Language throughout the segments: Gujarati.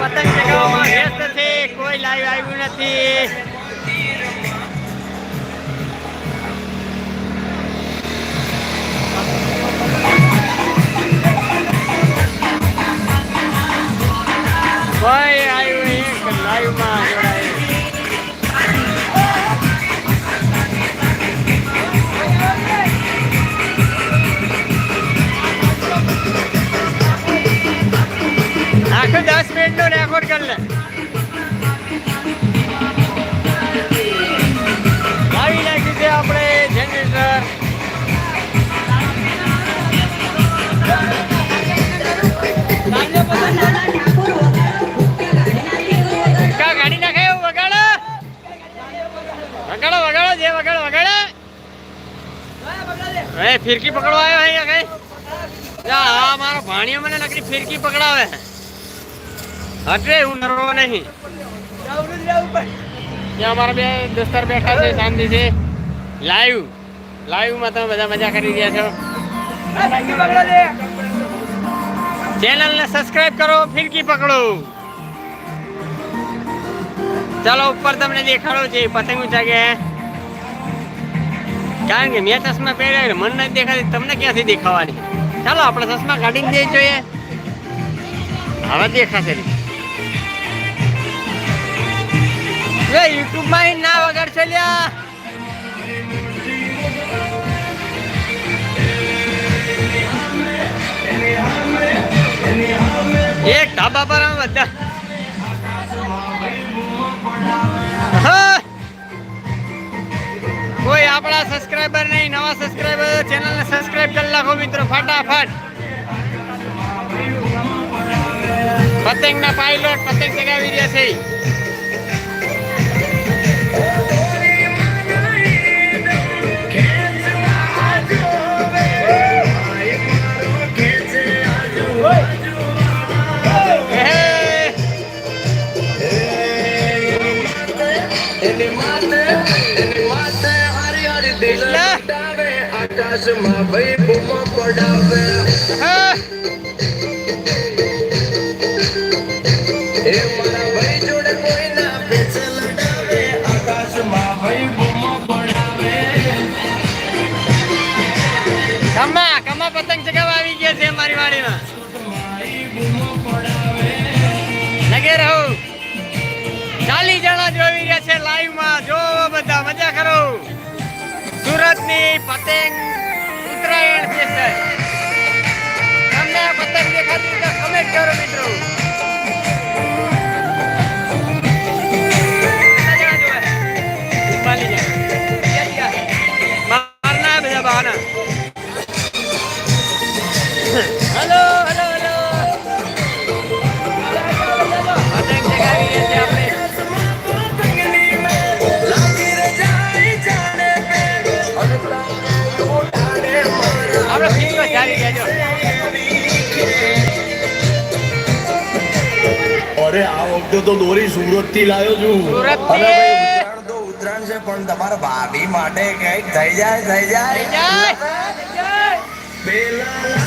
પતંગ ચગાવવામાં વ્યસ્ત છે. કોઈ લાઈવ આવ્યું નથી. વગાડો વગાડો, જે વગાડો વગાડો. એ ફિરકી પકડવા આવ્યો અહીંયા કઈ? હા મારો ભાણિયો મને નકરી ફિરકી પકડાવે. હટે, હું નરવો નહીં. ત્યાં અમારા બે દોસ્તાર બેઠા છે, શાંતિ છે. લાઈવ લાઈવમાં તમે બધા મજા કરી રહ્યા છો. ચેનલને સબસ્ક્રાઇબ કરો, ફિરકી પકડો. ચાલો, ઉપર તમને દેખાડો છે પતંગ ઉચાગે. કારણ કે મેં ચશ્મા પહેર્યા મન નથી દેખાતી, તમને ક્યાંથી દેખાવાની? ચાલો, આપણે ચશ્મા કાઢીને જઈ જોઈએ. હવે દેખાશે એ, યુટ્યુબમાં ના વગર છે લ્યા. એક ધાબા પર બધા. આપણા સબસ્ક્રાઇબર નહીં, નવા સબસ્ક્રાઈબર ચેનલને સબસ્ક્રાઈબ કરી નાખો મિત્રો, ફટાફટ. પતંગના પાયલોટ પતંગ ચગાવી રહ્યા છે. આકાશમાં ભાઈ બૂમો પડાવે. એ મારા ભાઈ જોડે કોઈ ના પેચ લડાવે. આકાશમાં ભાઈ પતંગ ઉત્તરાયણ સ્પેશિયલ તમને પતંગ દેખાતી તો કમેન્ટ કરો મિત્રો. અરે આ વખતે તો દોરી સુરતથી લાવ્યો છું અરે ઉત્તરાયણ છે પણ તમારા ભાભી માટે કંઈક થઈ જાય થઈ જાય. જય. પેલા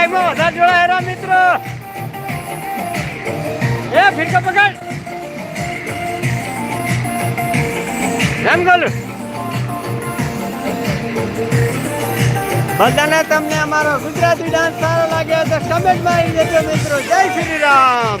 લાઈવમાં વધારે જોડાયેલા મિત્રો. એ, ફિરકો પકડ. એમ ગોલું બધાને તમને અમારો ગુજરાતી ડાન્સ સારો લાગ્યો તો કમેન્ટમાં આવી જજો મિત્રો. જય શ્રી રામ.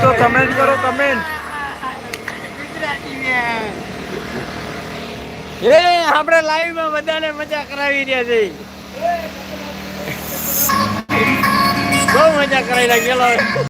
તો કમેન્ટ કરો કમેન્ટ એ, આપણે લાઈવમાં બધાને મજા કરાવી રહ્યા છે. બહુ મજા કરાવી નાખેલો